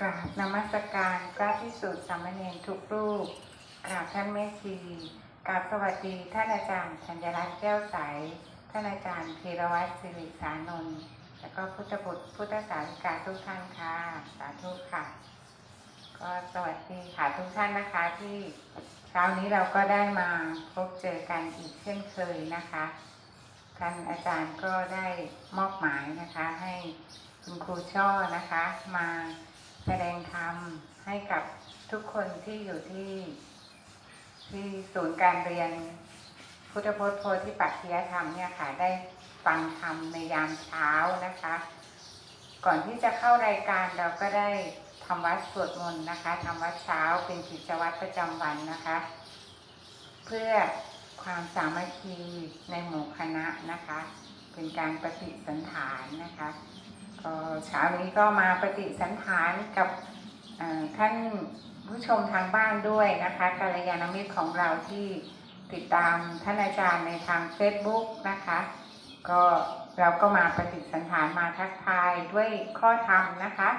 กราบนมัสการพระพิสุทธิ์สามเณรทุกรูปกราบท่านแม่ชีกราบสวัสดีท่านอาจารย์ธัญรัตน์แก้วใส ท่านอาจารย์ธีรวัตรสิริสานนท์แล้วก็พุทธบุตรพุทธสาวิกาทุกท่านค่ะสาธุค่ะ ก็สวัสดีค่ะทุกท่านนะคะที่เช้านี้เราก็ได้มาพบเจอกันอีกเช่นเคยนะคะ ท่านอาจารย์ก็ได้มอบหมายนะคะให้คุณครูช่อนะคะมา แสดงธรรมให้กับทุกคนที่อยู่ที่ที่ศูนย์การเรียน พุทธพจน์โพธิปัจจยธรรมเนี่ยค่ะได้ฟังธรรมในยามเช้านะคะ ก่อนที่จะเข้ารายการเราก็ได้ทำวัดสวดมนต์นะคะทำวัดเช้าเป็นกิจวัตรประจำวันนะคะ เพื่อความสามัคคีในหมู่คณะนะคะ เป็นการปฏิสันฐานนะคะ ก็เช้านี้ก็มาปฏิสันฐานกับท่านผู้ชมทางบ้านด้วยนะคะกัลยาณมิตรของเราที่ติดตามท่านอาจารย์ในทาง Facebook นะคะ ก็เราก็มาปฏิสันฐานมาทักทายด้วยข้อธรรมนะคะ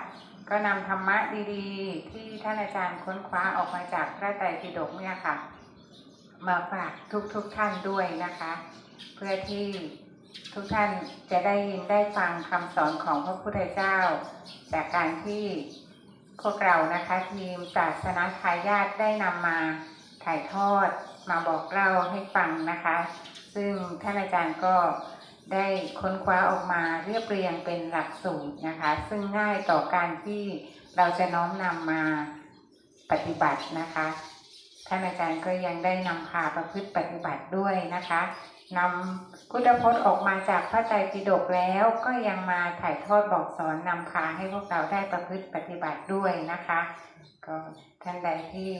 ก็นำธรรมะดีๆ ที่ท่านอาจารย์ค้นคว้าออกมาจากพระไตรปิฎกเนี่ยค่ะ มาฝากทุกๆทท่านด้วยนะคะ เพื่อที่ ทุกท่านจะได้ยินได้ฟังคำสอนของพระพุทธเจ้า จากการที่พวกเรานะคะทีมศาสนาทายาทได้นำมาถ่ายทอดมาบอกเล่าให้ฟังนะคะ ซึ่งท่านอาจารย์ก็ได้ค้นคว้าออกมาเรียบเรียงเป็นหลักสูตรนะคะ ซึ่งง่ายต่อการที่เราจะน้อมนำมาปฏิบัตินะคะ ท่านอาจารย์ก็ยังได้นำพาประพฤติปฏิบัติด้วยนะคะนำ พุทธพจน์ออกมาจากพระไตรปิฎกแล้วก็ยังมาถ่ายทอดบอกสอนนำพาให้พวกเราได้ประพฤติปฏิบัติด้วยนะคะ ก็ท่านใดที่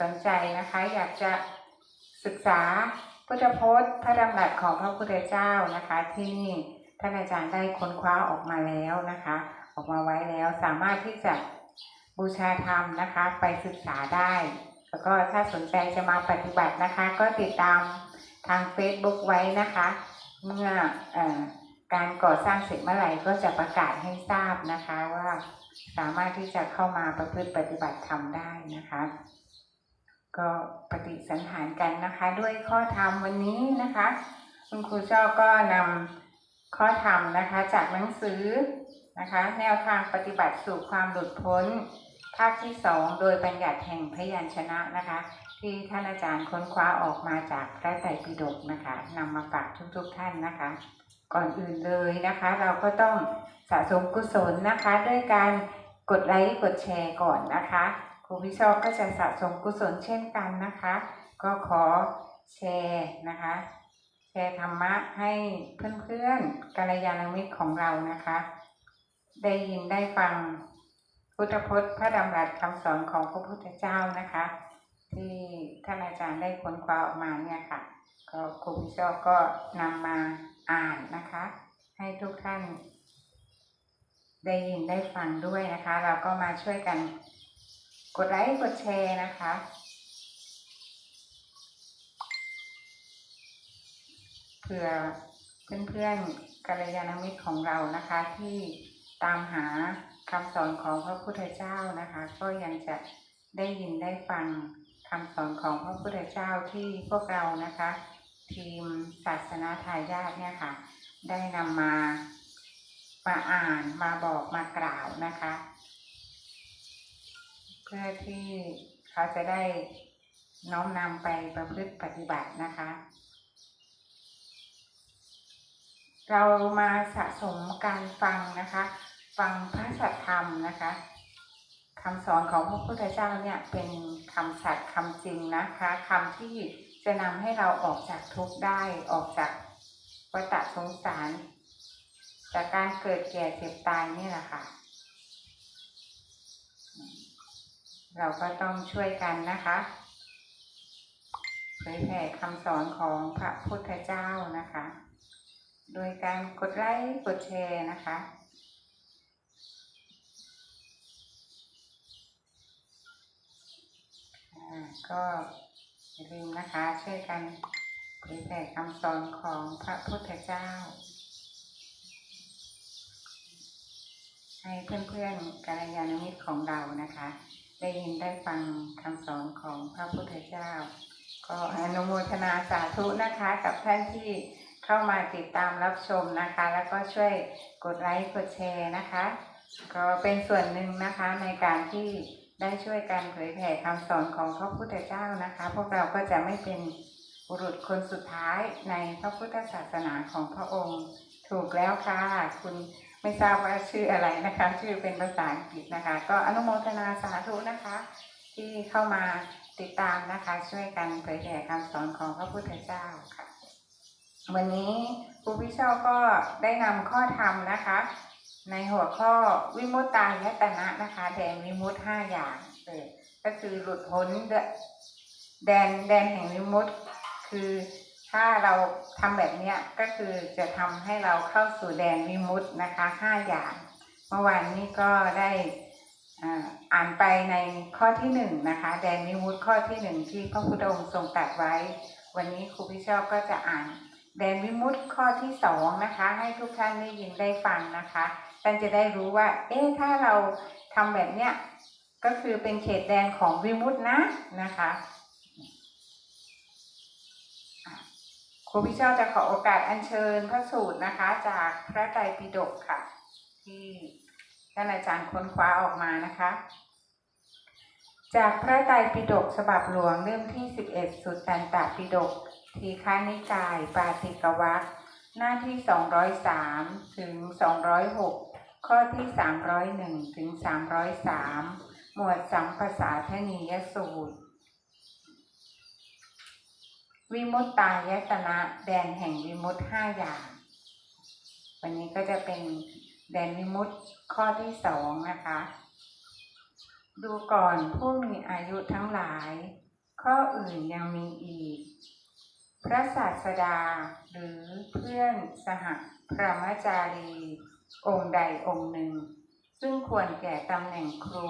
สนใจนะคะ อยากจะศึกษาพุทธพจน์พระดำรัสของพระพุทธเจ้านะคะ ที่นี่ท่านอาจารย์ได้ค้นคว้าออกมาแล้วนะคะ ออกมาไว้แล้วสามารถที่จะบูชาธรรมนะคะ ไปศึกษาได้ แล้วก็ถ้าสนใจจะมาปฏิบัตินะคะ ก็ติดตาม ทาง Facebook ไว้นะคะ เมื่ออการก่อสร้างเสร็จเมื่อไหร่ก็จะประกาศให้ทราบนะคะว่าสามารถที่จะเข้ามาประพฤติปฏิบัติธรรมได้นะคะ ก็ปฏิสันฐานกันนะคะ ด้วยข้อธรรมวันนี้นะคะ คุณครูช่อก็นำข้อธรรมนะคะ จากหนังสือนะคะ แนวทางปฏิบัติสู่ความหลุดพ้น ภาคที่สองโดยบัญญัติแห่งพยัญชนะนะคะ ที่ท่านอาจารย์ค้นคว้าออกมาจากพระไตรปิฎกนะคะนำมาฝากทุกๆท่านนะคะ ก่อนอื่นเลยนะคะ เราก็ต้องสะสมกุศลนะคะ ด้วยการกดไลค์กดแชร์ก่อนนะคะครูพิชอบก็จะสะสมกุศลเช่นกันนะคะ ก็ขอแชร์นะคะ แชร์ธรรมะให้เพื่อนๆกัลยาณมิตรของเรานะคะ ได้ยินได้ฟังพุทธพจน์พระดำรัสคำสอนของพระพุทธเจ้านะคะ ที่ท่านอาจารย์ได้ค้นคว้าออกมาเนี่ยค่ะ ก็ครูพิชอก็นำมาอ่านนะคะ ให้ทุกท่าน ได้ยินได้ฟังด้วยนะคะ เราก็มาช่วยกันกดไลค์กดแชร์นะคะ เพื่อเพื่อนๆกัลยาณมิตรของเรานะคะ ที่ตามหาคำสอนของพระพุทธเจ้านะคะ ก็ยังจะได้ยินได้ฟัง คำสอนของพระพุทธเจ้าที่พวกเรานะคะ ทีมศาสนาทายาทเนี่ยค่ะ ได้นำมามาอ่านมาบอกมากล่าวนะคะ เพื่อที่เขาจะได้น้อมนำไปประพฤติปฏิบัตินะคะ เรามาสะสมการฟังนะคะ ฟังพระสัทธรรมนะคะ คำสอนของพระพุทธเจ้าเนี่ยเป็นคำสัตย์คำจริงนะคะคำที่จะนำให้เราออกจากทุกข์ได้ออกจากวัฏสงสาร จากการเกิดแก่เจ็บตายนี่แหละค่ะ เราก็ต้องช่วยกันนะคะเผยแผ่คำสอนของพระพุทธเจ้านะคะ โดยการกดไลค์กดแชร์นะคะ อ่า ก็อย่าลืมนะคะช่วยกันเผยแผ่คำสอนของพระพุทธเจ้า ให้เพื่อนๆกัลยาณมิตรของเรานะคะ ได้ยินได้ฟังคำสอนของพระพุทธเจ้า ก็อนุโมทนาสาธุนะคะกับท่านที่เข้ามาติดตามรับชมนะคะ แล้วก็ช่วยกดไลค์กดแชร์นะคะ ก็เป็นส่วนหนึ่งนะคะในการที่ ได้ช่วยกันเผยแผ่คำสอนของพระพุทธเจ้านะคะ พวกเราก็จะไม่เป็นบุรุษคนสุดท้ายในพระพุทธศาสนาของพระองค์ ถูกแล้วค่ะ คุณไม่ทราบว่าชื่ออะไรนะคะ ชื่อเป็นภาษาอังกฤษนะคะ ก็อนุโมทนาสาธุนะคะ ที่เข้ามาติดตามนะคะ ช่วยกันเผยแผ่คำสอนของพระพุทธเจ้าค่ะ วันนี้ครูพิเชาก็ได้นำข้อธรรมนะคะ ในหัวข้อวิมุตตายตนะนะคะ แดนวิมุตห้าอย่างเออก็คือหลุดพ้นแดนแดนแห่งวิมุตคือถ้าเราทำแบบเนี้ยก็คือจะทำให้เราเข้าสู่แดนวิมุตนะคะห้าอย่าง เมื่อวานนี้ก็ได้อ่าอ่านไปในข้อที่หนึ่งนะคะ แดนวิมุตข้อที่หนึ่งที่พระพุทธองค์ทรงตรัสไว้ วันนี้ครูพิชอบก็จะอ่าน แดนวิมุตข้อที่สองนะคะ ให้ทุกท่านได้ยินได้ฟังนะคะท่านจะได้รู้ว่า เอ๊ะถ้าเราทำแบบเนี้ยก็คือเป็นเขตแดนของวิมุตนะนะคะครูพิชอบจะขอโอกาสอัญเชิญพระสูตรนะคะ จากพระไตรปิฎกค่ะ ที่ท่านอาจารย์ค้นคว้าออกมานะคะ จากพระไตรปิฎกฉบับหลวงเล่มที่ 11 สุตตันตปิฎก ทีฆานิกาย ปาติกวัคหน้าที่ 203 ถึง 206 ข้อที่ 301 ถึง 303 หมวดสัมภาษาทนียสูตร วิมุตตายตนะแดนแห่งวิมุตห้าอย่าง วันนี้ก็จะเป็นแดนวิมุตข้อที่สองนะคะ ดูก่อนผู้มีอายุทั้งหลาย ข้ออื่นยังมีอีก พระศาสดา หรือเพื่อนสหพระมจารี องค์ใดองค์หนึ่ง ซึ่งควรแก่ตำแหน่งครู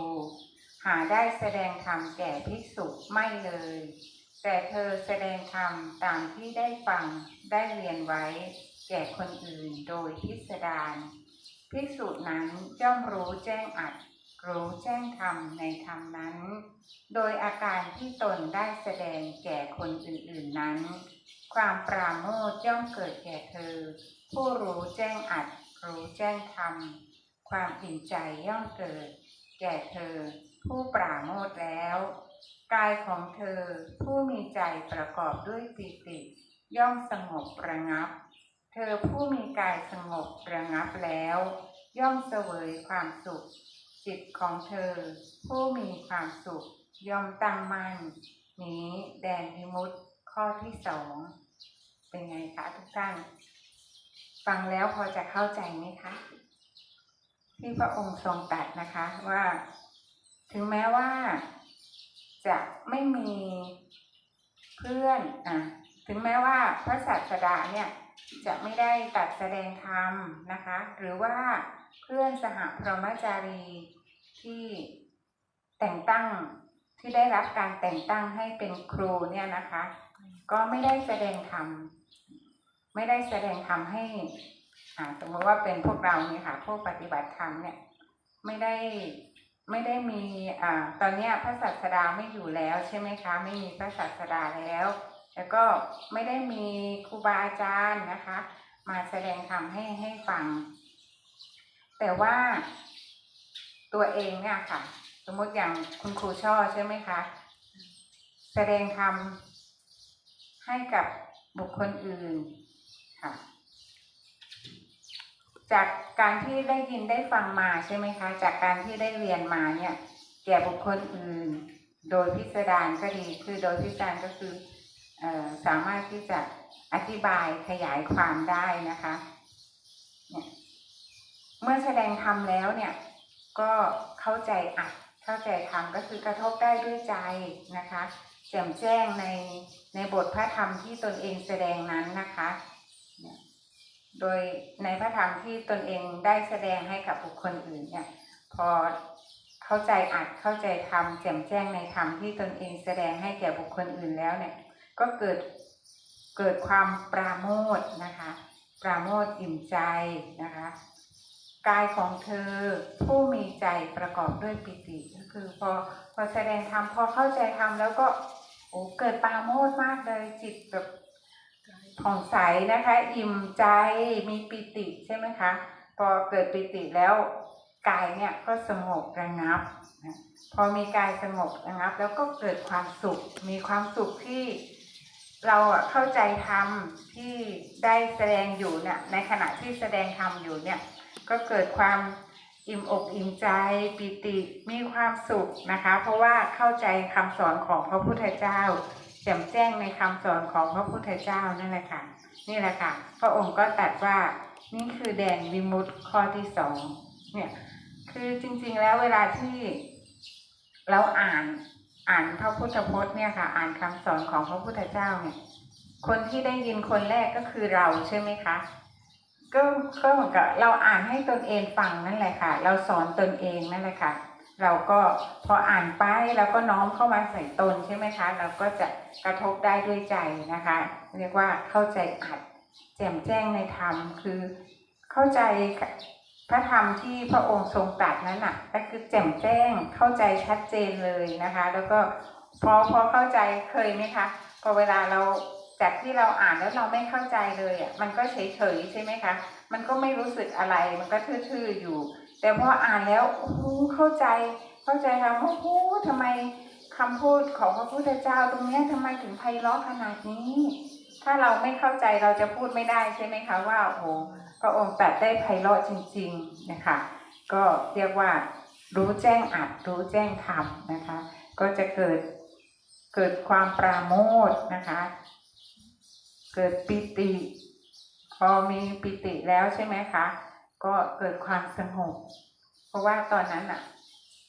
หาได้แสดงธรรมแก่ภิกษุไม่เลย แต่เธอแสดงธรรมตามที่ได้ฟังได้เรียนไว้ แก่คนอื่นโดยพิสดารภิกษุนั้นย่อมรู้แจ้งอัด รู้แจ้งธรรมในธรรมนั้น โดยอาการที่ตนได้แสดงแก่คนอื่นๆนั้น ความปราโมทย์ย่อมเกิดแก่เธอ ผู้รู้แจ้งอัดรู้แจ้งธรรม ความอิ่มใจย่อมเกิด แก่เธอ ผู้ปราโมทย์แล้ว กายของเธอผู้มีใจประกอบด้วยปิติ ย่อมสงบระงับ เธอผู้มีกายสงบระงับแล้ว ย่อมเสวยความสุข จิตของเธอ ผู้มีความสุขย่อมตั้งมั่นนี้แดนวิมุตติข้อที่สองเป็นไงคะทุกท่านฟังแล้วพอจะเข้าใจไหมคะ ที่พระองค์ทรงตรัสนะคะว่า ถึงแม้ว่าจะไม่มีเพื่อนอะถึงแม้ว่าพระศาสดาเนี่ยจะไม่ได้ตัดแสดงธรรมนะคะ หรือว่าเพื่อนสหพรหมจารี ที่แต่งตั้งที่ได้รับการแต่งตั้งให้เป็นครูเนี่ยนะคะ ก็ไม่ได้แสดงธรรมไม่ได้แสดงธรรมให้สมมติว่าเป็นพวกเราเนี่ยค่ะพวกปฏิบัติธรรมเนี่ยไม่ได้ไม่ได้มีอ่าตอนนี้พระศาสดาไม่อยู่แล้วใช่ไหมคะ ไม่มีพระศาสดาแล้ว แล้วก็ไม่ได้มีครูบาอาจารย์นะคะ มาแสดงธรรมให้ให้ฟัง แต่ว่า ตัวเองเนี่ยค่ะ สมมติอย่างคุณครูช่อใช่ไหมคะ แสดงธรรมให้กับบุคคลอื่นค่ะ จากการที่ได้ยินได้ฟังมาใช่ไหมคะ จากการที่ได้เรียนมาเนี่ยแก่บุคคลอื่น โดยพิสดารก็ดีคือโดยพิสดารก็คือออสามารถที่จะอธิบายขยายความได้นะคะเนี่ยเมื่อแสดงธรรมแล้วเนี่ย ก็เข้าใจอัดเข้าใจธรรมก็คือกระทบได้ด้วยใจนะคะแจ่มแจ้งในในบทพระธรรมที่ตนเองแสดงนั้นนะคะเนี่ยโดยในพระธรรมที่ตนเองได้แสดงให้กับบุคคลอื่นเนี่ยพอเข้าใจอัดเข้าใจธรรมแจ่มแจ้งในธรรมที่ตนเองแสดงให้แก่บุคคลอื่นแล้วเนี่ยก็เกิดเกิดความปราโมทนะคะ ปราโมทอิ่มใจนะคะ กายของเธอผู้มีใจประกอบด้วยปิติก็คือพอพอแสดงธรรมพอเข้าใจธรรมแล้วก็โอ้เกิดปาโมทย์มากเลยจิตแบบผ่องใสนะคะ อิ่มใจมีปิติใช่ไหมคะ พอเกิดปิติแล้วกายเนี่ยก็สงบระงับ พอมีกายสงบระงับ แล้วก็เกิดความสุข มีความสุขที่เราเข้าใจธรรมที่ได้แสดงอยู่เนี่ยในขณะที่แสดงธรรมอยู่เนี่ย ก็เกิดความอิ่มอกอิ่มใจปิติมีความสุขนะคะ เพราะว่าเข้าใจคำสอนของพระพุทธเจ้าแจ่มแจ้งในคำสอนของพระพุทธเจ้านั่นแหละค่ะ นี่แหละค่ะ พระองค์ก็ตรัสว่านี่คือแดนวิมุตติข้อที่สองเนี่ยคือจริงๆแล้วเวลาที่เราอ่านอ่านพระพุทธพจน์เนี่ยค่ะ อ่านคำสอนของพระพุทธเจ้าเนี่ยคนที่ได้ยินคนแรกก็คือเราใช่ไหมคะ ก็ก็เหมือนกับเราอ่านให้ตนเองฟังนั่นแหละค่ะ เราสอนตนเองนั่นแหละค่ะ เราก็พออ่านไปแล้วก็น้อมเข้ามาใส่ตนใช่ไหมคะ เราก็จะกระทบได้ด้วยใจนะคะ เรียกว่าเข้าใจอัดแจ่มแจ้งในธรรมคือเข้าใจพระธรรมที่พระองค์ทรงตรัสนั้นน่ะ ก็คือแจ่มแจ้งเข้าใจชัดเจนเลยนะคะ แล้วก็พอพอเข้าใจเคยไหมคะพอเวลาเรา จากที่เราอ่านแล้วเราไม่เข้าใจเลยอะมันก็เฉยเฉยๆใช่ไหมคะ มันก็ไม่รู้สึกอะไรมันก็ทื่อๆอยู่ แต่พออ่านแล้วโอ้โหเข้าใจ เข้าใจค่ะโอ้โหทำไมคำพูดของพระพุทธเจ้าตรงเนี้ยทำไมถึงไพเราะขนาดนี้ ถ้าเราไม่เข้าใจเราจะพูดไม่ได้ใช่ไหมคะว่าโอ้โหพระองค์ตรัดได้ไพเราะจริง ๆนะคะ ก็เรียกว่ารู้แจ้งอัดรู้แจ้งธรรมนะคะ ก็จะเกิดเกิดความปราโมทนะคะ เกิดปิติ พอมีปิติแล้วใช่ไหมคะ ก็เกิดความสงบเพราะว่าตอนนั้นอะ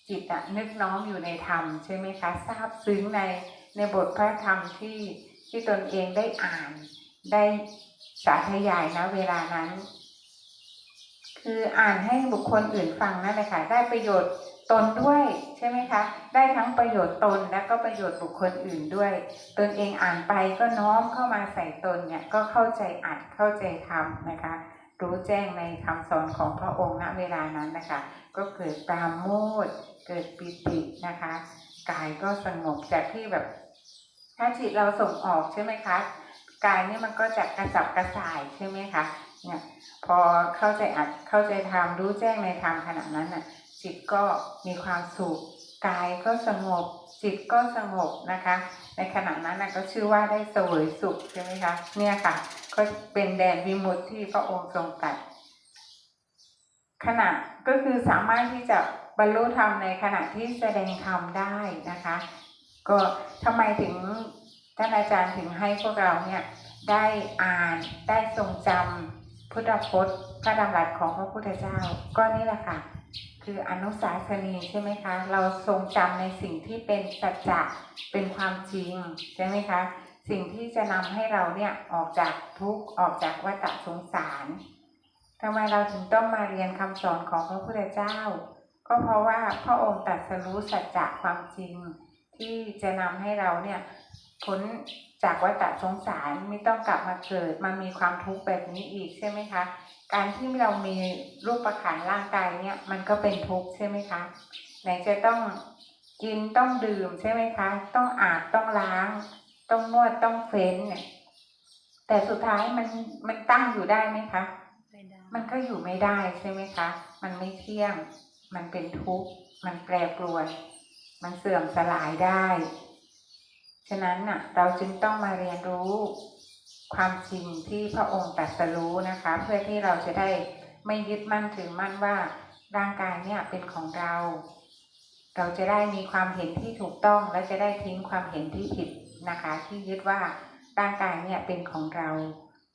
จิตอะนึกน้อมอยู่ในธรรมใช่ไหมคะทราบซึ้งในในบทพระธรรมที่ที่ตนเองได้อ่านได้สาธยายนะเวลานั้น คืออ่านให้บุคคลอื่นฟังนั่นแหละค่ะได้ประโยชน์ ตนด้วยใช่ไหมคะ ได้ทั้งประโยชน์ตนและก็ประโยชน์บุคคลอื่นด้วย ตนเองอ่านไปก็น้อมเข้ามาใส่ตนเนี่ยก็เข้าใจอัดเข้าใจทำนะคะ รู้แจ้งในคำสอนของพระองค์ณเวลานั้นนะคะ ก็เกิดปราโมทเกิดปิตินะคะ กายก็สงบจากที่แบบ ถ้าจิตเราส่งออกใช่ไหมคะกายนี่มันก็จะกระสับกระส่ายใช่ไหมคะเนี่ยพอเข้าใจอัดเข้าใจธรรมรู้แจ้งในธรรมขณะนั้นน่ะ จิตก็มีความสุขกายก็สงบ จิตก็สงบนะคะ ในขณะนั้นนะก็ชื่อว่าได้เสวยสุขใช่ไหมคะเนี่ยค่ะ ก็เป็นแดนวิมุตที่พระองค์ทรงตรัสขณะก็คือสามารถที่จะบรรลุธรรมในขณะที่แสดงธรรมได้นะคะ ก็ทำไมถึงท่านอาจารย์ถึงให้พวกเราเนี่ยได้อ่านได้ทรงจำพุทธพจน์พระดำรัสของพระพุทธเจ้าก็นี่แหละค่ะ คืออนุสาสนีใช่ไหมคะ เราทรงจำในสิ่งที่เป็นสัจจะเป็นความจริงใช่ไหมคะ สิ่งที่จะนำให้เราเนี่ยออกจากทุกข์ออกจากวัฏสงสารทำไมเราถึงต้องมาเรียนคำสอนของพระพุทธเจ้า ก็เพราะว่าพระองค์ตรัสรู้สัจจะความจริง ที่จะนำให้เราเนี่ย พ้นจากวัฏสงสารไม่ต้องกลับมาเกิดมามีความทุกข์แบบนี้อีกใช่ไหมคะ การที่เรามีรูปประขันร่างกายเนี่ยมันก็เป็นทุกข์ใช่ไหมคะ ไหนจะต้องกินต้องดื่มใช่ไหมคะ ต้องอาบต้องล้าง ต้องนวดต้องเฟ้นเนี่ยแต่สุดท้ายมันมันตั้งอยู่ได้ไหมคะไม่ได้มันก็อยู่ไม่ได้ใช่ไหมคะ มันไม่เที่ยง มันเป็นทุกข์ มันแปรปรวน มันเสื่อมสลายได้ ฉะนั้นน่ะเราจึงต้องมาเรียนรู้ความจริงที่พระองค์ตรัสรู้นะคะ เพื่อที่เราจะได้ไม่ยึดมั่นถือมั่นว่าร่างกายเนี่ยเป็นของเรา เราจะได้มีความเห็นที่ถูกต้องและจะได้ทิ้งความเห็นที่ผิดนะคะ ที่ยึดว่าร่างกายเนี่ยเป็นของเรา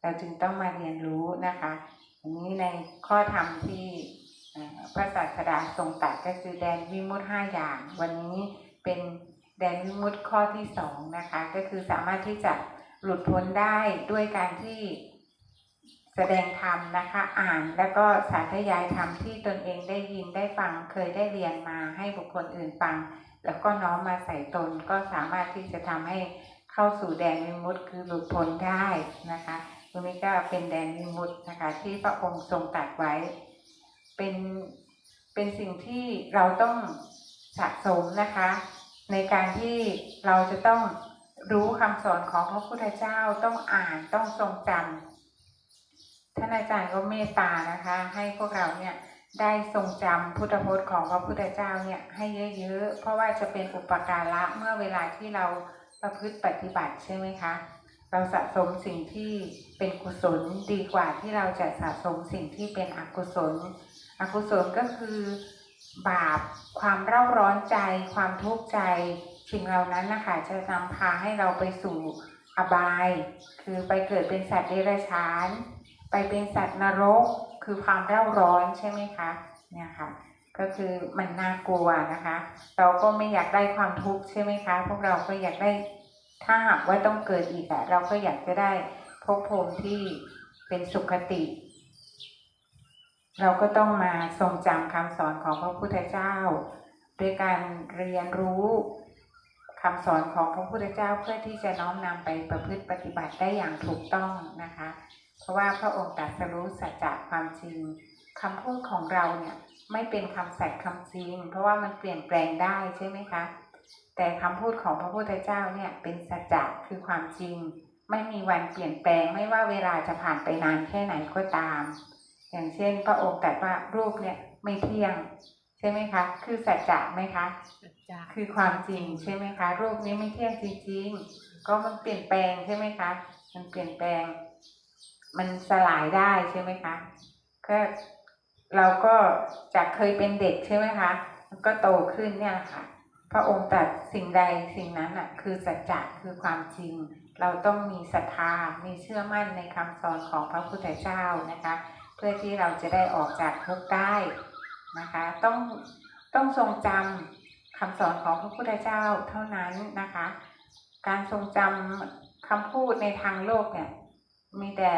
เราจึงต้องมาเรียนรู้นะคะอันนี้ในข้อธรรมที่พระศาสดาทรงตรัสก็คือแดนวิมุตห้าอย่าง วันนี้เป็น แดนมุตข้อที่สองนะคะ ก็คือสามารถที่จะหลุดพ้นได้ด้วยการที่แสดงธรรมนะคะ อ่านแล้วก็สาธยายธรรมที่ตนเองได้ยินได้ฟังเคยได้เรียนมาให้บุคคลอื่นฟัง แล้วก็น้อมมาใส่ตนก็สามารถที่จะทำให้เข้าสู่แดนวิมุตต์คือหลุดพ้นได้นะคะตรงนี้ก็เป็นแดนวิมุตต์นะคะ ที่พระองค์ทรงตรัสไว้ เป็นเป็นสิ่งที่เราต้องสะสมนะคะ ในการที่เราจะต้องรู้คำสอนของพระพุทธเจ้าต้องอ่านต้องทรงจำท่านอาจารย์ก็เมตตานะคะ ให้พวกเราเนี่ยได้ทรงจำพุทธพจน์ของพระพุทธเจ้าเนี่ยให้เยอะๆ เพราะว่าจะเป็นอุปการะเมื่อเวลาที่เราประพฤติปฏิบัติใช่ไหมคะ เราสะสมสิ่งที่เป็นกุศลดีกว่าที่เราจะสะสมสิ่งที่เป็นอกุศล อกุศลก็คือ บาป ความเร่าร้อนใจ ความทุกข์ใจสิ่งเหล่านั้นนะคะจะนำพาให้เราไปสู่อบาย คือไปเกิดเป็นสัตว์เดรัจฉาน ไปเป็นสัตว์นรก คือความเร่าร้อนใช่ไหมคะเนี่ยค่ะก็คือมันน่ากลัวนะคะ เราก็ไม่อยากได้ความทุกข์ใช่ไหมคะ พวกเราก็อยากได้ถ้าหากว่าต้องเกิดอีกอะเราก็อยากจะได้ภพภูมิที่เป็นสุขติ เราก็ต้องมาทรงจำคำสอนของพระพุทธเจ้า ด้วยการเรียนรู้คำสอนของพระพุทธเจ้าเพื่อที่จะน้อมนำไปประพฤติปฏิบัติได้อย่างถูกต้องนะคะ เพราะว่าพระองค์ตรัสรู้สัจจะความจริงคำพูดของเราเนี่ยไม่เป็นคำสัตย์คำจริง เพราะว่ามันเปลี่ยนแปลงได้ใช่ไหมคะ แต่คำพูดของพระพุทธเจ้าเนี่ยเป็นสัจจะคือความจริง ไม่มีวันเปลี่ยนแปลงไม่ว่าเวลาจะผ่านไปนานแค่ไหนก็ตาม อย่างเช่นพระองค์ตรัสว่ารูปเนี่ยไม่เที่ยง ใช่ไหมคะ คือสัจจะไหมคะจ้ะคือความจริงใช่ไหมคะ รูปนี้ไม่เที่ยงจริงๆ ก็มันเปลี่ยนแปลงใช่ไหมคะ มันเปลี่ยนแปลง มันสลายได้ใช่ไหมคะก็เราก็จากเคยเป็นเด็กใช่ไหมคะมันก็โตขึ้นเนี่ยแหละค่ะ พระองค์ตรัสสิ่งใดสิ่งนั้นอะ คือสัจจะคือความจริง เราต้องมีศรัทธา มีเชื่อมั่นในคำสอนของพระพุทธเจ้านะคะเพื่อที่เราจะได้ออกจากทุกข์ได้นะคะ ต้องต้องทรงจำคำสอนของพระพุทธเจ้าเท่านั้นนะคะ การทรงจำคำพูดในทางโลกเนี่ยมีแต่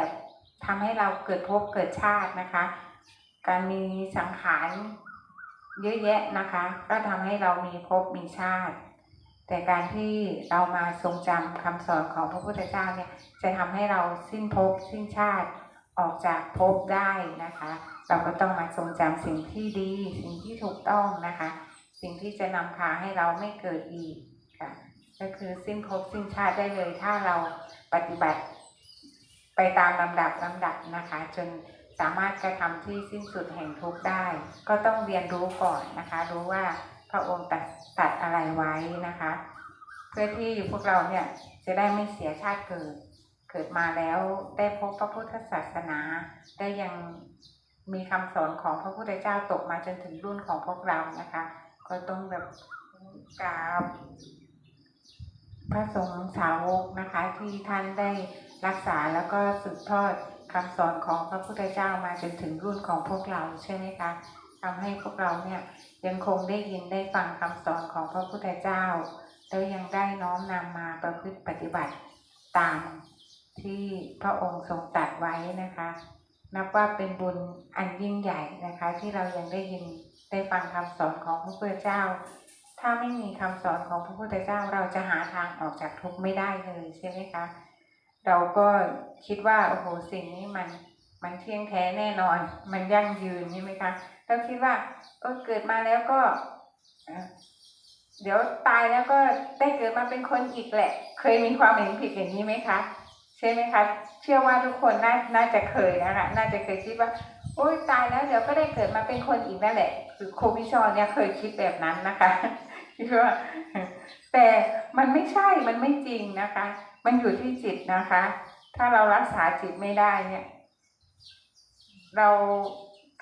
ทำให้เราเกิดภพเกิดชาตินะคะ การมีสังขารเยอะแยะนะคะ ก็ทำให้เรามีภพมีชาติ แต่การที่เรามาทรงจำคำสอนของพระพุทธเจ้าเนี่ยจะทำให้เราสิ้นภพสิ้นชาติ ออกจากภพได้นะคะ เราก็ต้องมาทรงจำสิ่งที่ดี สิ่งที่ถูกต้องนะคะ สิ่งที่จะนำพาให้เราไม่เกิดอีกค่ะ ก็คือสิ้นภพสิ้นชาติได้เลยถ้าเราปฏิบัติไปตามลำดับลำดับนะคะ จนสามารถกระทำที่สิ้นสุดแห่งทุกข์ได้ ก็ต้องเรียนรู้ก่อนนะคะ รู้ว่าพระองค์ตรัสตัดอะไรไว้นะคะ เพื่อที่พวกเราเนี่ยจะได้ไม่เสียชาติเกิด เกิดมาแล้วได้พบพระพุทธศาสนา ได้ยังมีคำสอนของพระพุทธเจ้าตกมาจนถึงรุ่นของพวกเรานะคะ ก็ต้องแบบกราบพระสงฆ์สาวกนะคะที่ท่านได้รักษาแล้วก็สืบทอดคำสอนของพระพุทธเจ้ามาจนถึงรุ่นของพวกเราใช่ไหมคะทำให้พวกเราเนี่ยยังคงได้ยินได้ฟังคำสอนของพระพุทธเจ้า แล้วยังได้น้อมนำมาประพฤติปฏิบัติตาม ที่พระองค์ทรงตรัสไว้นะคะ นับว่าเป็นบุญอันยิ่งใหญ่นะคะ ที่เรายังได้ยินได้ฟังคำสอนของพระพุทธเจ้า ถ้าไม่มีคำสอนของพระพุทธเจ้าเราจะหาทางออกจากทุกข์ไม่ได้เลยใช่ไหมคะเราก็คิดว่าโอ้โหสิ่งนี้มันมันเที่ยงแท้แน่นอน มันยั่งยืนใช่ไหมคะเราคิดว่าเออเกิดมาแล้วก็เดี๋ยวตายแล้วก็ได้เกิดมาเป็นคนอีกแหละ เคยมีความเห็นผิดอย่างนี้ไหมคะ ช่ไหมคะ เชื่อว่าทุกคนน่าน่าจะเคยนะคะ น่าจะเคยคิดว่า โอ้ยตายแล้วเดี๋ยวก็ได้เกิดมาเป็นคนอีกนั่นแหละคือครูพิชรเนี่ยเคยคิดแบบนั้นนะคะคิดว่าแต่มันไม่ใช่ มันไม่จริงนะคะ มันอยู่ที่จิตนะคะ ถ้าเรารักษาจิตไม่ได้เนี่ย เรา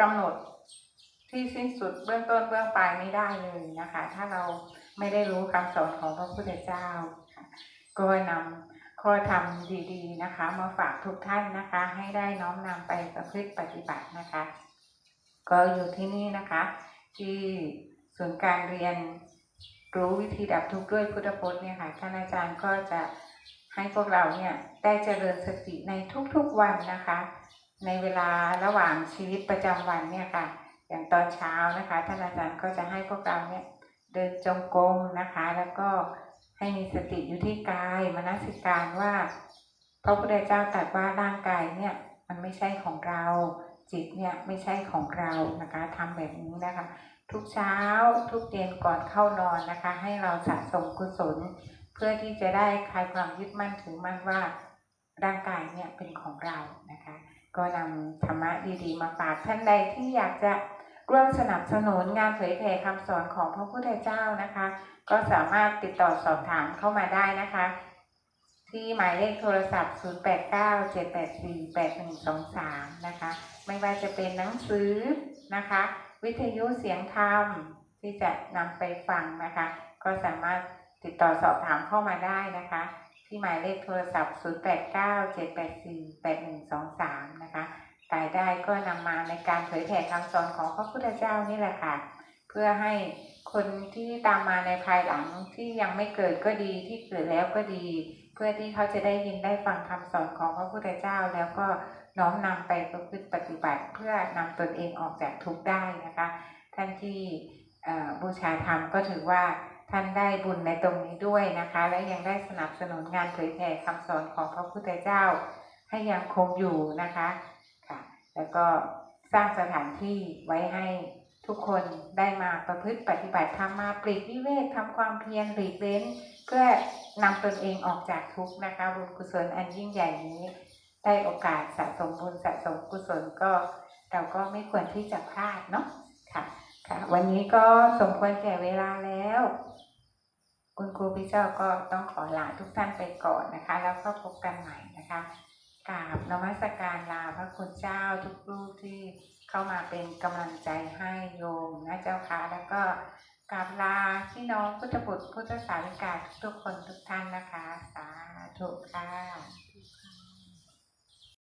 กำหนดที่สิ้นสุดเบื้องต้นเบื้องปลายไม่ได้เลยนะคะ ถ้าเราไม่ได้รู้คำสอนของพระพุทธเจ้าค่ะก็นำ ข้อธรรมดีๆนะคะ มาฝากทุกท่านนะคะ ให้ได้น้อมนำไปประพฤติปฏิบัตินะคะ ก็อยู่ที่นี่นะคะ ที่ศูนย์การเรียนรู้วิธีดับทุกข์ด้วยพุทธพจน์เนี่ยค่ะท่านอาจารย์ก็จะให้พวกเราเนี่ยได้เจริญสติในทุกๆวันนะคะ ในเวลาระหว่างชีวิตประจำวันเนี่ยค่ะ อย่างตอนเช้านะคะท่านอาจารย์ก็จะให้พวกเราเนี่ยเดินจงกรมนะคะ แล้วก็ ให้มีสติอยู่ที่กายมนสิการว่าพระพุทธเจ้าตรัสว่าร่างกายเนี่ยมันไม่ใช่ของเรา จิตเนี่ยไม่ใช่ของเรานะคะทำแบบนี้นะคะ ทุกเช้าทุกเย็นก่อนเข้านอนนะคะ ให้เราสะสมกุศล เพื่อที่จะได้คลายความยึดมั่นถือมั่นว่าร่างกายเนี่ยเป็นของเรานะคะ ก็นำธรรมะดีๆ มาฝากท่านใดที่อยากจะร่วมสนับสนุนงานเผยแผ่คำสอนของพระพุทธเจ้านะคะ ก็สามารถติดต่อสอบถามเข้ามาได้นะคะ ที่หมายเลขโทรศัพท์ 0897848123 นะคะ ไม่ว่าจะเป็นหนังสือนะคะ วิทยุเสียงธรรมที่จะนำไปฟังนะคะ ก็สามารถติดต่อสอบถามเข้ามาได้นะคะ ที่หมายเลขโทรศัพท์ 0897848123 นะคะรายได้ก็นำมาในการเผยแผ่คำสอนของพระพุทธเจ้านี่แหละค่ะ เพื่อให้ คนที่ตามมาในภายหลังที่ยังไม่เกิดก็ดีที่เกิดแล้วก็ดี เพื่อที่เขาจะได้ยินได้ฟังคำสอนของพระพุทธเจ้า แล้วก็น้อมนำไปประพฤติปฏิบัติ เพื่อนำตนเองออกจากทุกข์ได้นะคะ ท่านที่บูชาธรรมก็ถือว่าท่านได้บุญในตรงนี้ด้วยนะคะ และยังได้สนับสนุนงานเผยแผ่คำสอนของพระพุทธเจ้า ให้ยังคงอยู่นะคะค่ะ แล้วก็สร้างสถานที่ไว้ให้ ทุกคนได้มาประพฤติปฏิบัติธรรมมาปลีกวิเวกทำความเพียรหลีกเล้น เพื่อนำตนเองออกจากทุกข์นะคะบุญกุศลอันยิ่งใหญ่นี้ได้โอกาสสะสมบุญสะสมกุศลก็เราก็ไม่ควรที่จะพลาดเนาะค่ะค่ะ วันนี้ก็สมควรแก่เวลาแล้ว คุณครูพี่เจ้าก็ต้องขอลาทุกท่านไปก่อนนะคะ แล้วก็พบกันใหม่นะคะกราบนมัสการลาพระคุณเจ้าทุกรูปที่ เข้ามาเป็นกำลังใจให้โยมนะเจ้าค่ะ แล้วก็กราบลาพี่น้องพุทธบุตรพุทธสาวิกาทุกคนทุกท่านนะคะ สาธุค่ะ